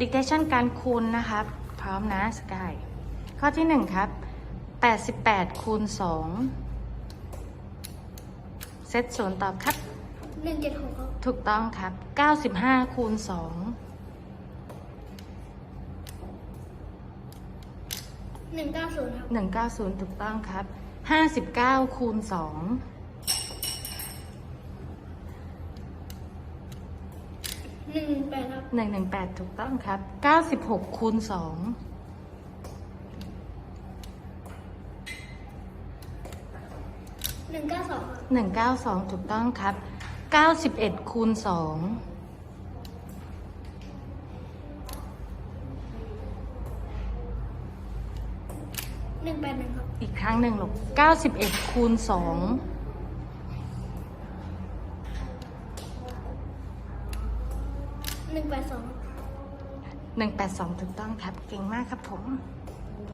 ดิกเดชันการคูณนะครับ พร้อมนะสกายข้อที่หนึ่งครับ 88คูณ2เซตศูนย์ตอบครับ หนึ่งเจ็ดหกครับถูกต้องครับ 95คูณ2หนึ่งเก้าศูนย์ครับ 190 ถูกต้องครับ 59คูณ2 หนึ่งแปดครับ2 118ถูกต้องครับ96คูณหนึ่งเก้าสองครับ2 192ถูกต้องครับ91คูณหนึ่งแปดหนึ่งครับ2อีกครั้งหนึ่งลูก91คูณ หนึ่งแปดสองหนึ่งแปดสองถูกต้องครับ เก่งมากครับผม